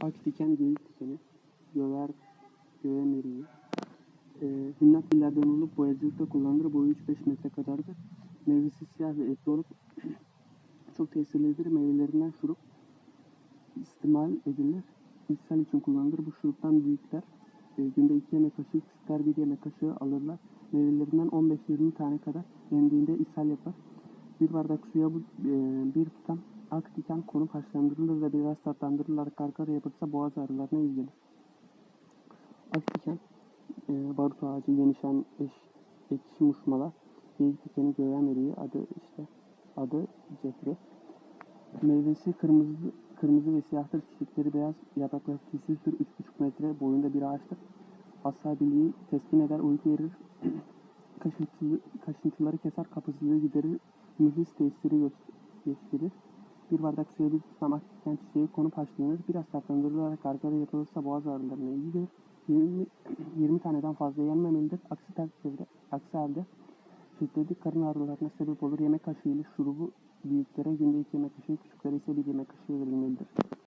Ak diken, geyik dikeni, göver, göğen eriği. Ee, hünnap dillerden olup boyacılıkta kullanılır. Boyu 3-5 metre kadardır. Meyvesi siyah ve etli olup çok tesirlidir. Meyvelerinden şurup istimal edilir. İshal için kullanılır. Bu şuruptan büyükler e, günde 2 yemek kaşığı, küçükler 1 yemek kaşığı alırlar. Meyvelerinden 15-20 tane kadar yendiğinde ishal yapar. Bir bardak suya bu, e, bir tutam ak diken konup haşlandırılır ve biraz tatlandırılarak karkara yapılırsa boğaz ağrılarına iyi gelir. Ak diken, e, barut ağacı, yenişen eş, ekşi muşmala, geyik dikeni, göğen eriği adı işte adı cefri. Meyvesi kırmızı kırmızı ve siyahtır. Çiçekleri beyaz, yaprakları tüysüzdür. 3,5 metre boyunda bir ağaçtır. Asabiliği teskin eder, uyku verir. Kaşıntıları keser, kapısızlığı giderir. Mühlis tesiri gö- gösterir. Bir bardak suya bir tutam aktiften çiçeği konup haşlanır. Biraz tatlandırılarak gargara yapılırsa boğaz ağrılarına iyi gelir. 20, 20 taneden fazla yenmemelidir. Aksi takdirde, aksi halde şiddetli karın ağrılarına sebep olur. Yemek kaşığı ile şurubu büyüklere günde 2 yemek kaşığı, küçüklere ise 1 yemek kaşığı verilmelidir.